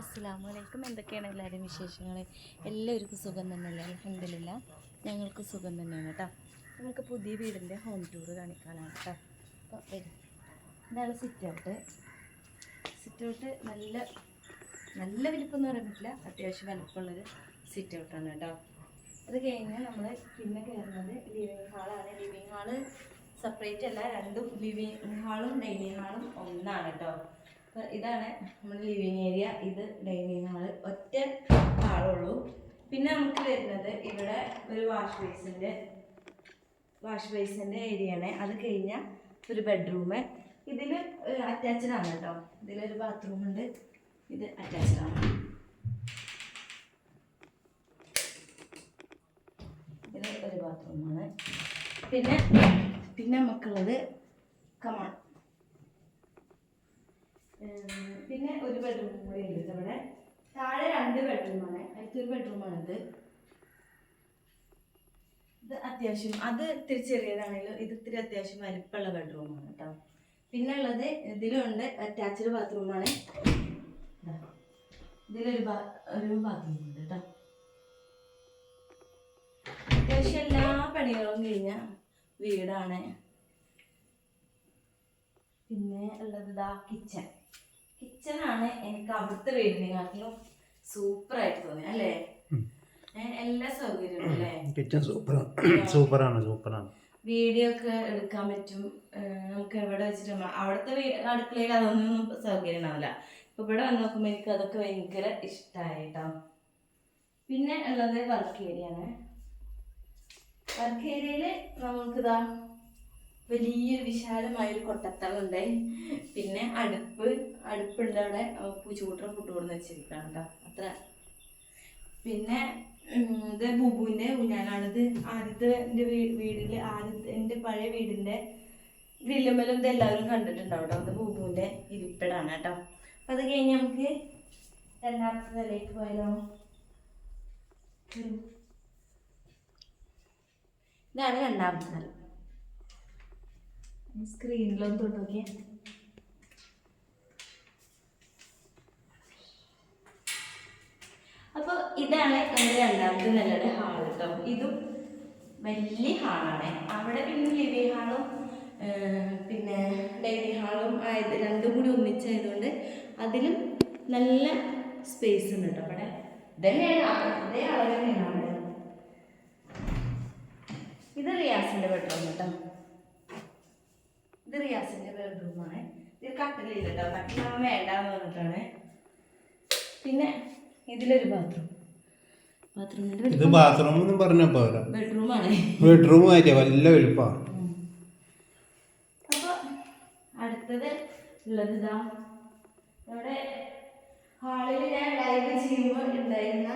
അസ്സാം വലൈക്കും എന്തൊക്കെയാണ് എല്ലാവരും വിശേഷങ്ങൾ എല്ലാവർക്കും സുഖം തന്നെയല്ലേ? അലഹമില്ല ഞങ്ങൾക്ക് സുഖം തന്നെയാണ് കേട്ടോ. നമുക്ക് പുതിയ വീടിന്റെ ഹോം ടൂർ കാണിക്കാനാണ് കേട്ടോ. അപ്പോൾ വരും. ഇതാണ് സിറ്റ് ഔട്ട് സിറ്റ് ഔട്ട് നല്ല നല്ല വലിപ്പമെന്ന് പറയാൻ പറ്റില്ല. അത്യാവശ്യം വലിപ്പമുള്ളൊരു സിറ്റ് ഔട്ടാണ് കേട്ടോ. അത് കഴിഞ്ഞാൽ നമ്മൾ പിന്നെ കയറുന്നത് ലിവിങ് ഹാളാണ് ലിവിങ് ഹാൾ സെപ്പറേറ്റ് അല്ല രണ്ടും ലിവിങ് ഹാളും ഡൈനിങ് ഹാളും ഒന്നാണ് കേട്ടോ. അപ്പോൾ ഇതാണ് നമ്മുടെ ലിവിങ് ഏരിയ ഇത് ഡൈനിങ് ഹാൾ ഒറ്റ ഹാളുള്ളൂ പിന്നെ നമുക്ക് വരുന്നത് ഇവിടെ ഒരു വാഷ് ബേസിന്റെ വാഷ് ബേസിന്റെ ഏരിയ ആണ് അത് കഴിഞ്ഞാൽ ഒരു ബെഡ്റൂം ഇതിൽ അറ്റാച്ച്ഡ് ആണ് കേട്ടോ. ഇതിലൊരു ബാത്റൂം ഉണ്ട്. ഇത് അറ്റാച്ച്ഡ് ആണ്. ഇത് ഒരു ബാത്റൂമാണ് പിന്നെ പിന്നെ നമുക്കുള്ളത് കമാൺ പിന്നെ ഒരു ബെഡ്റൂം കൂടി ഉണ്ട് ഇവിടെ താഴെ രണ്ട് ബെഡ്റൂമാണ് അടുത്തൊരു ബെഡ്റൂമാണിത് ഇത് അത്യാവശ്യം അത് ഇത്തിരി ചെറിയതാണെങ്കിലും ഇത് ഇത്തിരി അത്യാവശ്യം വലിപ്പമുള്ള ബെഡ്റൂമാണ് കേട്ടോ പിന്നെ ഉള്ളത് ഇതിലുണ്ട് അറ്റാച്ച്ഡ് ബാത്റൂമാണ് ഇതിലൊരു ഒരു ബാത്റൂം ഉണ്ട് കേട്ടോ അത്യാവശ്യം എല്ലാ പണികളും കഴിഞ്ഞ വീടാണ്. പിന്നെ ഉള്ളത് ഇതാ കിച്ചൺ കിച്ചണാണ് എനിക്ക് അവിടുത്തെ വീടിനെക്കാട്ടിലും സൂപ്പറായിട്ട് തോന്നി അല്ലേ? എല്ലാ സൗകര്യവും അല്ലേ കിച്ചൺ സൂപ്പറാണ് സൂപ്പറാണ് സൂപ്പറാണ്. വീഡിയോ ഒക്കെ എടുക്കാൻ പറ്റും. നമുക്ക് എവിടെ വെച്ചിട്ട് അവിടുത്തെ അടുക്കളയിൽ അതൊന്നും സൗകര്യം ഉണ്ടാവില്ല. ഇപ്പൊ ഇവിടെ വന്ന് നോക്കുമ്പോൾ എനിക്ക് അതൊക്കെ ഭയങ്കര ഇഷ്ടമായി കേട്ടോ പിന്നെ ഉള്ളത് വർക്ക് ഏരിയ ആണ്. വർക്ക് ഏരിയയിൽ നമുക്കിതാ വലിയൊരു വിശാലമായൊരു കൊട്ടത്തളുണ്ട്. പിന്നെ അടുപ്പ് അടുപ്പുണ്ട് അവിടെ. പൂച്ചൂട്ടറ ഫുഡ് കൊടുന്ന് വെച്ചിരിക്കണം കേട്ടോ. അത്ര. പിന്നെ ഇത് ബുബുവിന്റെ ഊഞ്ഞാലാണിത്. ആദ്യത്തെ എന്റെ വീടിൽ ആദ്യത്തെ എന്റെ പഴയ വീടിന്റെ ഗ്രില്ലുമ്മലും ഇത് എല്ലാവരും കണ്ടിട്ടുണ്ടാവും കേട്ടോ. അത് ബുബുവിന്റെ ഇരിപ്പിടാണ് കേട്ടോ. അപ്പം അത് കഴിഞ്ഞ് നമുക്ക് രണ്ടാമത്തെ നിലയിലേക്ക് പോയാലോ? ഇതാണ് രണ്ടാമത്തെ നില. സ്ക്രീനിലൊന്ന് തൊട്ട് നോക്കിയേ. അപ്പോൾ ഇതാണ് നമ്മുടെ രണ്ടാമത്തെ നിലയുടെ ഹാൾ കേട്ടോ ഇതും വലിയ ഹാളാണ്. അവിടെ പിന്നെ ലിവിങ് ഹാളും പിന്നെ ഡൈനിങ് ഹാളും ആയത് രണ്ടും കൂടി ഒന്നിച്ചായതുകൊണ്ട് അതിലും നല്ല സ്പേസ് ഉണ്ട് കേട്ടോ അവിടെ. ഇതന്നെയാണ് അതേ അളവ് തന്നെയാണ് ഇത് റിയാസിന്റെ ബെഡ്റൂം കേട്ടോ ഇത് റിയാസിന്റെ ബെഡ്റൂമാണ് ഇത് കട്ടിലില്ല കേട്ടോ കട്ടിലാവാൻ വേണ്ടാന്ന് പറഞ്ഞിട്ടാണ്. പിന്നെ ഇതിലൊരു ബാത്റൂം ഇത് ബാത്റൂം എന്നും പറഞ്ഞ പോലെ ബെഡ്റൂം ആയിട്ട് വല്ല വലുപ്പമാണ് അപ്പോൾ അടുത്തത് ഉള്ളത് ഇതാ. ഇവിടെ ഹാളിൽ ഞാൻ ലൈവ് ചെയ്യുമ്പോൾ ഉണ്ടായിരുന്ന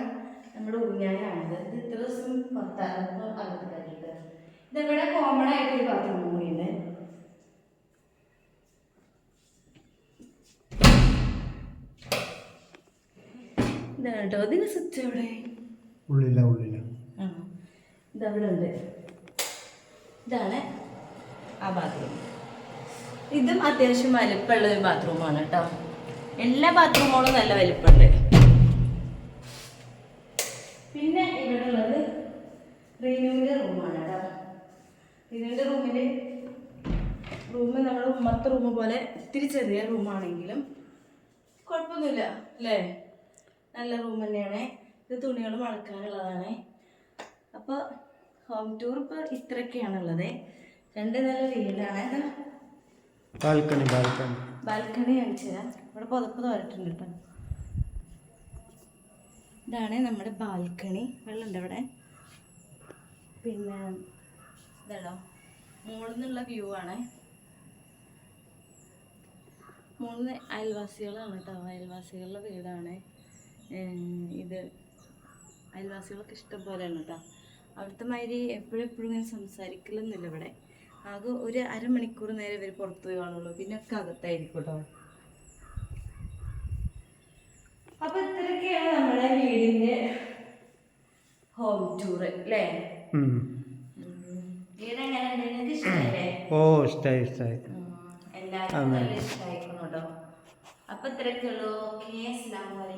നമ്മുടെ ഊഞ്ഞാലാണിത്. ഇത് ഇത്ര ദിവസം പത്താമത്തെ അകത്ത് കണ്ടിട്ട് ഇതിവിടെ കോമൺ ആയിട്ട് ഒരു ബാത്റൂം ഇതാണ് കേട്ടോ? ഇതിന് സ്വിച്ച് എവിടെ? ഉള്ളില ഉള്ളില്ല ആ. ഇതവിടെ ഉണ്ട്. ഇതാണ് ആ ബാത്റൂം ഇതും അത്യാവശ്യം വലിപ്പമുള്ള ഒരു ബാത്റൂമാണ് കേട്ടോ. എല്ലാ ബാത്റൂമുകളും നല്ല വലിപ്പമുണ്ട്. പിന്നെ ഇവിടെ ഉള്ളത് റീനുവിന്റെ റൂമാണ് കേട്ടോ. റീനുവിന്റെ റൂമിൽ റൂം നമ്മുടെ ഉമ്മത്തെ റൂം പോലെ ഇത്തിരി ചെറിയ റൂമാണെങ്കിലും കുഴപ്പമൊന്നുമില്ല അല്ലേ? നല്ല റൂം തന്നെയാണ്. ഇത് തുണികൾ മടക്കാനുള്ളതാണ് അപ്പോൾ ഹോം ടൂർ ഇപ്പോൾ ഇത്രയൊക്കെയാണുള്ളത്. രണ്ട് നല്ല വീടാണ്. Balcony balcony. ബാൽക്കണി കാണിച്ചു തരാം. ഇവിടെ പുതപ്പ് തോരട്ടുണ്ട് കേട്ടോ. ഇതാണ് നമ്മുടെ ബാൽക്കണി. വെള്ളമുണ്ട് ഇവിടെ പിന്നെ ഇതാണോ മുകളിൽ നിന്നുള്ള വ്യൂ ആണ്. നിന്ന് അയൽവാസികളാണ് കേട്ടോ. അയൽവാസികളുടെ വീടാണ്. ഇത് അയൽവാസികളൊക്കെ ഇഷ്ടം പോലെയാണ് കേട്ടോ അവിടുത്തെ മാതിരി എപ്പോഴും എപ്പോഴും ഇങ്ങനെ സംസാരിക്കലൊന്നുമില്ല ഇവിടെ. ആകെ ഒരു അരമണിക്കൂർ നേരെ ഇവർ പുറത്തു പോയി കാണുള്ളൂ. പിന്നെ ഒക്കെ അകത്തായിരിക്കും കേട്ടോ അപ്പൊ ഇത്രയൊക്കെയാണ് നമ്മുടെ വീടിന്റെ ഹോം ടൂർ അല്ലേ. വീട് എങ്ങനെയുണ്ട് നിങ്ങൾക്ക് ഇഷ്ടമല്ലേ ഓ ഇഷ്ടമായി ഇഷ്ടമായി എല്ലാവർക്കും അപ്പം ഇത്രയൊക്കെ ഉള്ളൂ ഓക്കെ അസ്സാം വലൈക്കും